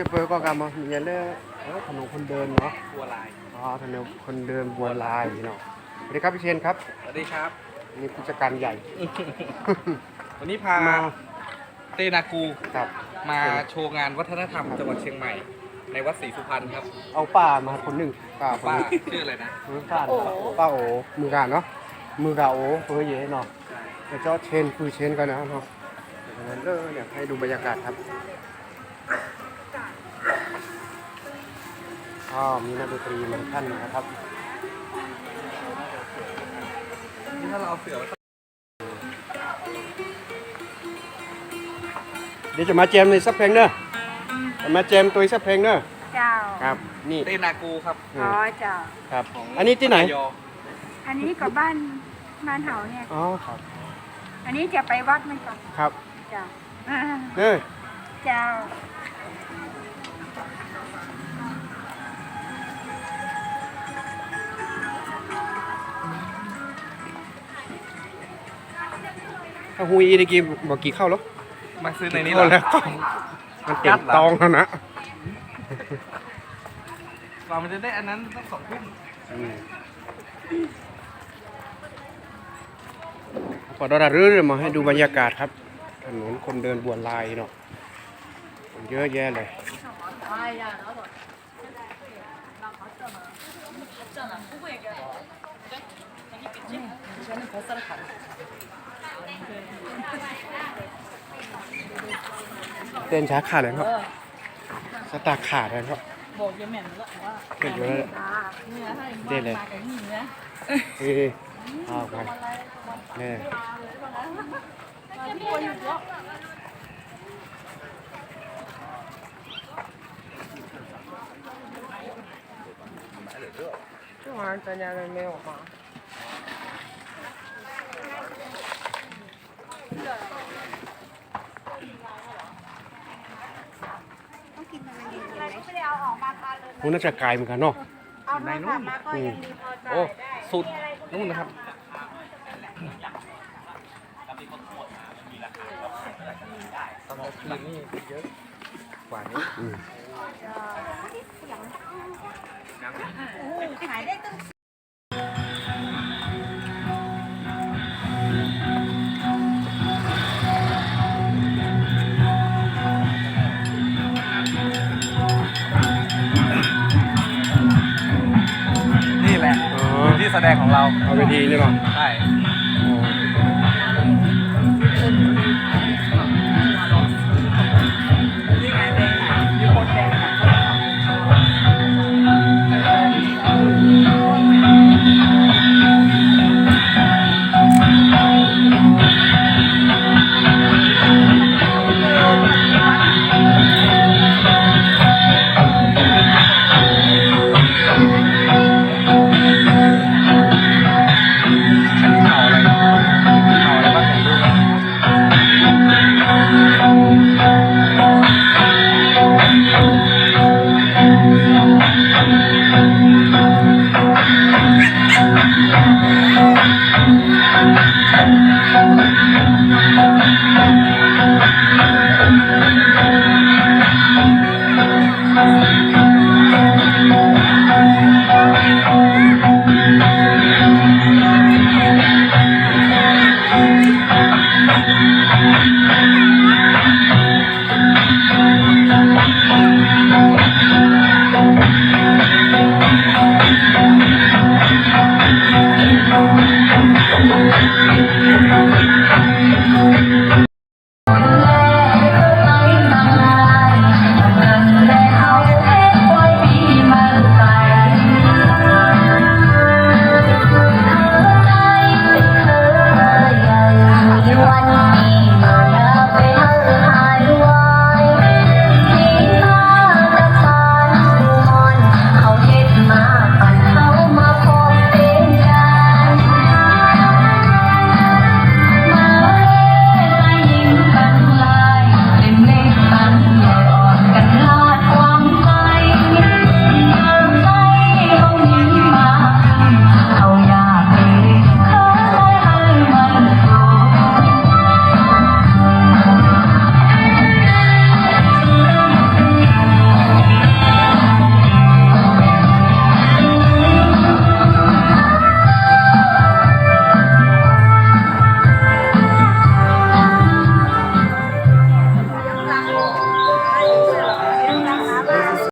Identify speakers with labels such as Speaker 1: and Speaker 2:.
Speaker 1: จะเปิดก็กำมามีเรื่องเออถนนคนเดินเนาะ
Speaker 2: บัวลาย
Speaker 1: อ๋อถนนคนเดินบัวลายเนาะสวัสดีครับพี่เชนครับ
Speaker 2: สวัสดีครับ
Speaker 1: นี่ผู้จัดการใหญ่
Speaker 2: วันนี้พา
Speaker 1: มา
Speaker 2: เตนากู
Speaker 1: ครับ
Speaker 2: มาโชว์งานวัฒนธรรมจังหวัดเชียงใหม่ ในวัดศรีสุพรรณครับ
Speaker 1: เอาป้ามาคนหนึ่งป้าคน
Speaker 2: ป้า
Speaker 1: หนึ่ง
Speaker 2: ชื่ออะไรนะ
Speaker 1: ป้าป้าโอมือกาเนาะมือกาโอเพื่อเย่เนาะแต่เจ้าเชนคือเชนกันนะเนาะเดี๋ยวนั้นเด้อเนี่ยให้ดูบรรยากาศครับ อ๋อมีนักดนตรีมาท่านนะครับ
Speaker 2: นี่ถ้าเราเอาเสือมา
Speaker 1: เดี๋ยวจะมาแจมในสักเพลงเนอะจะมาแจมตัวอีกสักเพลงเนอะ
Speaker 3: เจ้า
Speaker 1: ครับ นี่
Speaker 2: เตนากูครับ
Speaker 3: อ๋อเจ้า
Speaker 1: ครับ
Speaker 2: ของ
Speaker 1: อันนี้ที่ไหน
Speaker 2: ระยอง
Speaker 3: อันนี้ก็บ้านบ้านเฮาเนี่ย
Speaker 1: อ๋อครับ
Speaker 3: อันนี้จะไปวัดมันก่อน
Speaker 1: ครับ
Speaker 3: เจ้าอ่า
Speaker 1: เอ้ย
Speaker 3: เจ้า
Speaker 1: ถ้าหุยตะกี้บอกกี่เข้าแล้ว
Speaker 2: มาซื้อในนี้
Speaker 1: เข้า
Speaker 2: เหร
Speaker 1: แล้
Speaker 2: อ
Speaker 1: วมันเต็มตองแล้วนะ
Speaker 2: กว่ามันจะได้อันนั้นต้องสองทุ่ม
Speaker 1: อืมขอดอดเรื่อยๆมาให้ดูบรรยากาศครับถนนคนเดินบวนลายเนาะคนเยอะแยะเลย เต้นช้าขาดเลยครับสตาร์ขาดเลยครับ
Speaker 4: บอกยายแหม่มแล้วว่า
Speaker 1: เต้นเยอะเลย
Speaker 4: เนี่ยถ้าเห็น
Speaker 1: เต้
Speaker 4: ว่าน
Speaker 1: เลย
Speaker 4: มากับนี่นะ
Speaker 1: เอ้ยเอาไปนี่
Speaker 4: ที่คนอยู่แล้ว
Speaker 5: 这玩意儿咱家人没有吗？
Speaker 3: มาทานเลย
Speaker 1: มันน่าจะไกลเหมือนกันเนาะ
Speaker 3: เอาโทรศัพท์มาก็ยังดีพอจ่า
Speaker 2: โอ้
Speaker 3: ยได้
Speaker 2: สุดนู่นนะครับ ตอนกลางคืนนี่เยอะกว่านี้
Speaker 1: อืม
Speaker 3: ขายได้ตั้ง
Speaker 2: ดงของเรา
Speaker 1: เอาไปทีนี่เนาะ
Speaker 2: ใช่